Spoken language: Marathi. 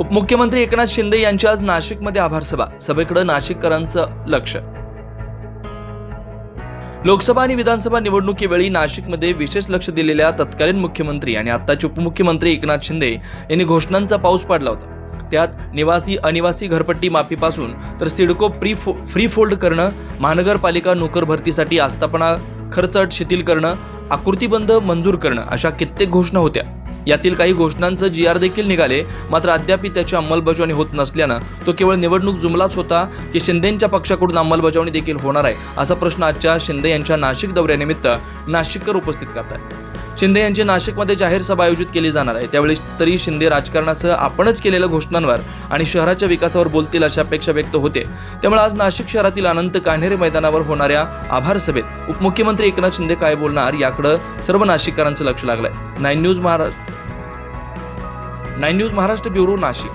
उपमुख्यमंत्री एकनाथ शिंदे यांची आज नाशिकमध्ये आभार सभा. सभेकडे नाशिककरांचं लक्ष. लोकसभा आणि विधानसभा निवडणुकीवेळी नाशिकमध्ये विशेष लक्ष दिलेल्या तत्कालीन मुख्यमंत्री आणि आत्ताचे उपमुख्यमंत्री एकनाथ शिंदे यांनी घोषणांचा पाऊस पाडला होता. त्यात निवासी अनिवासी घरपट्टी माफीपासून तर सिडको प्री फो फ्री फोल्ड करणं महानगरपालिका नोकर भरतीसाठी आस्थापना खर्च अट शिथिल करणं आकृतीबंध मंजूर करणं अशा कित्येक घोषणा होत्या. यातील काही घोषणांचं जी आर देखील निघाले मात्र अद्याप त्याची अंमलबजावणी होत नसल्यानं तो केवळ निवडणूक जुमलाच होता की शिंदेंच्या पक्षाकडून अंमलबजावणी देखील होणार आहे असा प्रश्न आजच्या शिंदे यांच्या नाशिक दौऱ्यानिमित्त नाशिककर उपस्थित करतात. शिंदे यांची नाशिकमध्ये जाहीर सभा आयोजित केली जाणार आहे त्यावेळी तरी शिंदे राजकारणासह आपणच केलेल्या घोषणांवर आणि शहराच्या विकासावर बोलतील अशा अपेक्षा व्यक्त होते. त्यामुळे आज नाशिक शहरातील अनंत कान्हेरे मैदानावर होणाऱ्या आभार सभेत उपमुख्यमंत्री एकनाथ शिंदे काय बोलणार याकडे सर्व नाशिककरांचं लक्ष लागलंय. Nine news Maharashtra nine news Maharashtra bureau Nashik.